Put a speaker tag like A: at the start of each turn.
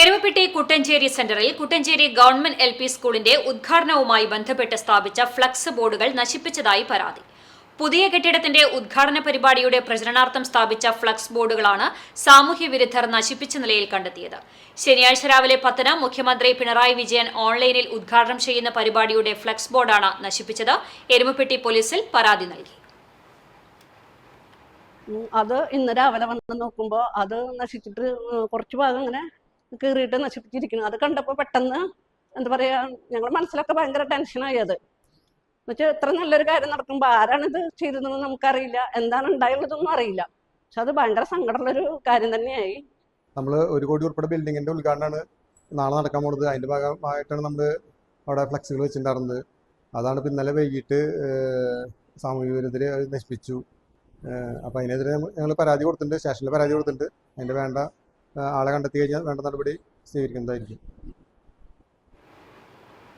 A: എരുമപ്പെട്ടി കുട്ടഞ്ചേരി സെന്ററിൽ Kuttanchery government L P സ്കൂളിന്റെ ഉദ്ഘാടനവുമായി ബന്ധപ്പെട്ട് സ്ഥാപിച്ച ഫ്ലക്സ് ബോർഡുകൾ നശിപ്പിച്ചതായി പരാതി. പുതിയ കെട്ടിടത്തിന്റെ ഉദ്ഘാടന പരിപാടിയുടെ പ്രചരണാർത്ഥം സ്ഥാപിച്ച ഫ്ലക്സ് ബോർഡുകളാണ് സാമൂഹ്യ വിരുദ്ധർ നശിപ്പിച്ച നിലയിൽ കണ്ടെത്തിയത്. ശനിയാഴ്ച രാവിലെ പത്തിന് മുഖ്യമന്ത്രി പിണറായി വിജയൻ ഓൺലൈനിൽ ഉദ്ഘാടനം ചെയ്യുന്ന പരിപാടിയുടെ ഫ്ലക്സ് ബോർഡാണ് നശിപ്പിച്ചത്. എരുമപ്പെട്ടി പോലീസിൽ പരാതി നൽകി.
B: അത് ഇന്ന് രാവിലെ വന്ന് നോക്കുമ്പോൾ അത് നശിച്ചിട്ട് കുറച്ച് ഭാഗം ഇങ്ങനെ കീറിയിട്ട് നശിപ്പിച്ചിരിക്കുന്നു. അത് കണ്ടപ്പോൾ പെട്ടെന്ന് എന്താ പറയാ ഞങ്ങളുടെ മനസ്സിലൊക്കെ ഭയങ്കര ടെൻഷനായി അത്. എന്നുവെച്ചാൽ എത്ര നല്ലൊരു കാര്യം നടക്കുമ്പോൾ ആരാണിത് ചെയ്തതെന്ന് നമുക്കറിയില്ല. എന്താണ് ഉണ്ടായുള്ളതൊന്നും അറിയില്ല. പക്ഷെ അത് ഭയങ്കര സങ്കടമുള്ളൊരു കാര്യം തന്നെയായി.
C: നമ്മൾ ഒരു കോടി ഉൾപ്പെടെ ബിൽഡിങ്ങിന്റെ ഉദ്ഘാടനമാണ് നാളെ നടക്കാൻ പോകുന്നത് അതിന്റെ ഭാഗമായിട്ടാണ് നമ്മൾ അവിടെ ഫ്ലെക്സുകൾ വെച്ചിട്ടുണ്ടായിരുന്നത്. അതാണ് ഇപ്പം ഇന്നലെ വൈകിട്ട് സാമൂഹിക വിരുദ്ധരെ നശിപ്പിച്ചു. അപ്പം അതിനെതിരെ ഞങ്ങൾ പരാതി കൊടുത്തിട്ടുണ്ട്. സ്റ്റേഷനിൽ പരാതി കൊടുത്തിട്ടുണ്ട്. അതിന്റെ വേണ്ട ആളെ കണ്ടെത്തി കഴിഞ്ഞാൽ വേണ്ട നടപടി സ്വീകരിക്കുന്നതായിരിക്കും.